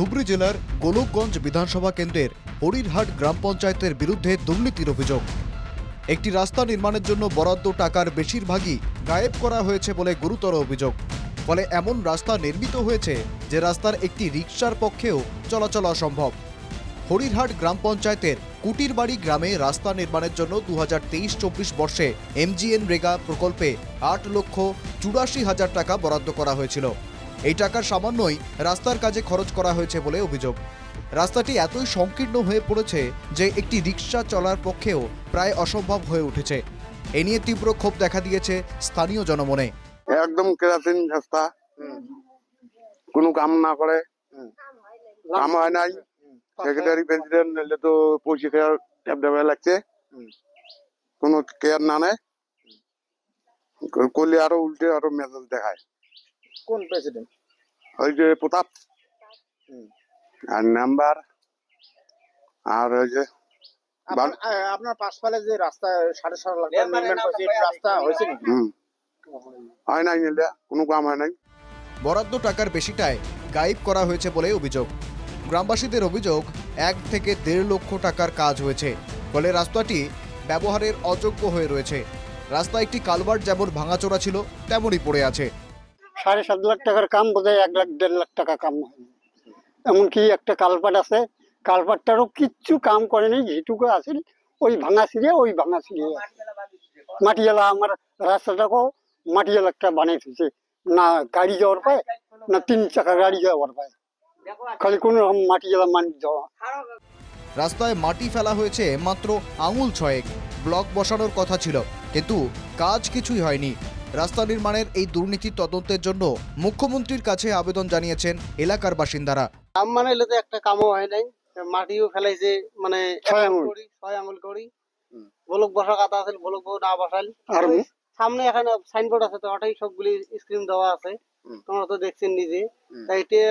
ধুবড়ী জেলার গোলকগঞ্জ বিধানসভা কেন্দ্রের হরিরহাট গ্রাম পঞ্চায়েতের বিরুদ্ধে দুর্নীতির অভিযোগ। একটি রাস্তা নির্মাণের জন্য বরাদ্দ টাকার বেশিরভাগই গায়েব করা হয়েছে বলে গুরুতর অভিযোগ। ফলে এমন রাস্তা নির্মিত হয়েছে যে রাস্তার একটি রিকশার পক্ষেও চলাচল অসম্ভব। হরিরহাট গ্রাম পঞ্চায়েতের কুটিরবাড়ি গ্রামে রাস্তা নির্মাণের জন্য দু হাজার তেইশ চব্বিশ বর্ষে এমজিএন রেগা প্রকল্পে আট লক্ষ চুরাশি হাজার টাকা বরাদ্দ করা হয়েছিল। এই টাকার সামান্যই রাস্তার কাজে খরচ করা হয়েছে বলে অভিযোগ। রাস্তাটি এতই সংকীর্ণ হয়ে পড়েছে যে একটি রিক্সা চলার পক্ষেও প্রায় অসম্ভব হয়ে উঠেছে। এ নিয়ে তীব্র ক্ষোভ দেখা দিয়েছে স্থানীয় জনমনে। একদম কেরাসিন সস্তা কোনো কাম না করে। কাম হয় নাই। সেক্রেটারি প্রেসিডেন্ট নিলে তো পয়সা খেয়ার ট্যাপ লাগছে। কোনো কেয়ার না নেয়। করলে আরও উল্টে আরও মেজাজ দেখায়। কোন প্রেসিডেন্ট ওই যে প্রতাপ। আর নাম্বার। আর ওই যে আপনার পাশফালে যে রাস্তা সাড়ে সাত লাখ নির্মাণ করেছে রাস্তা হয়েছে নাকি? হয় নাই নিলে কোনো কাম হয় নাই। বরাদ্দ টাকার বেশিটায় গায়েব করা হয়েছে বলে অভিযোগ। গ্রামবাসীদের অভিযোগ এক থেকে দেড় লক্ষ টাকার কাজ হয়েছে ফলে রাস্তাটি ব্যবহারের অযোগ্য হয়ে রয়েছে। রাস্তা একটি কালভার্ট যেমন ভাঙাচোরা ছিল তেমনই পড়ে আছে। সাড়ে সাত লাখ টাকার কাম বোধহয় এক লাখ, দেড় লাখ টাকা কাম হয়নি এমনকি একটা কালপাট আছে, কালপাটটারও কিচ্ছু কাম করেনি যেটুকু আছে, ওই ভাঙা সিঁড়ে ওই ভাঙা সিঁড়ে মাটিয়ালা আমার রাস্তাটাকেও মাটিয়ালা একটা বানিয়েছে না গাড়ি যাওয়ার পায়, না তিন চাকা গাড়ি যাওয়ার পায়। খালি কোনো রকম মাটিয়ালা মানুষ যাওয়া। রাস্তায় মাটি ফেলা হয়েছে মাত্র আঙুল ছয়েক। ব্লক বসানোর কথা ছিল, কিন্তু কাজ কিছুই হয়নি। রাস্তা নির্মাণের এই দুর্নীতির তদন্তের জন্য মুখ্যমন্ত্রীর কাছে আবেদন জানিয়েছেন এলাকার বাসিন্দারা। কাম মানে এলে তো একটা কামও হয় নাই মাটিও ফেলাইছে মানে ছয় আঙুল। করি ছয় আঙুল করি। ভোলক বসা কথা আছে ভোলক না বসাল আর সামনে এখানে সাইনবোর্ড আছে তো ওটাই সবগুলি স্ক্রিন দেওয়া আছে। তোমরা তো দেখছেন নিজে। তাই এটা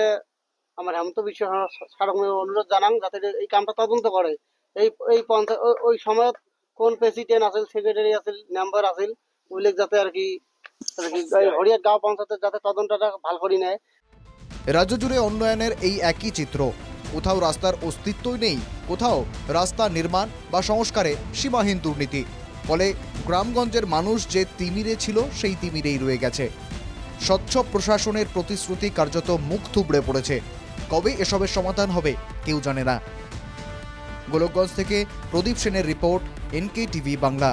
আমার হেমন্ত বিশ্ব সড়ক অনুরোধ জানান যাতে এই কামটা তদন্ত করে। এই এই পঞ্চায়েত ওই- ওই সময় কোন প্রেসিডেন্ট আছিল সেক্রেটারি আছিল মেম্বার আছিল ওইগুলো যাতে আর কি হরিয়ার গাঁও পঞ্চায়েতের যাতে তদন্তটা করে নেয়। রাজ্য জুড়ে উন্নয়নের এই একই চিত্র। কোথাও রাস্তার অস্তিত্বই নেই, কোথাও রাস্তা নির্মাণ বা সংস্কারে সীমাহীন দুর্নীতি। ফলে গ্রামগঞ্জের মানুষ যে তিমিরে ছিল, সেই তিমিরেই রয়ে গেছে। স্বচ্ছ প্রশাসনের প্রতিশ্রুতি কার্যত মুখ থুবড়ে পড়েছে। কবে এসবের সমাধান হবে, কেউ জানে না। গোলকগঞ্জ থেকে প্রদীপ সেনের রিপোর্ট এনকে টিভি বাংলা।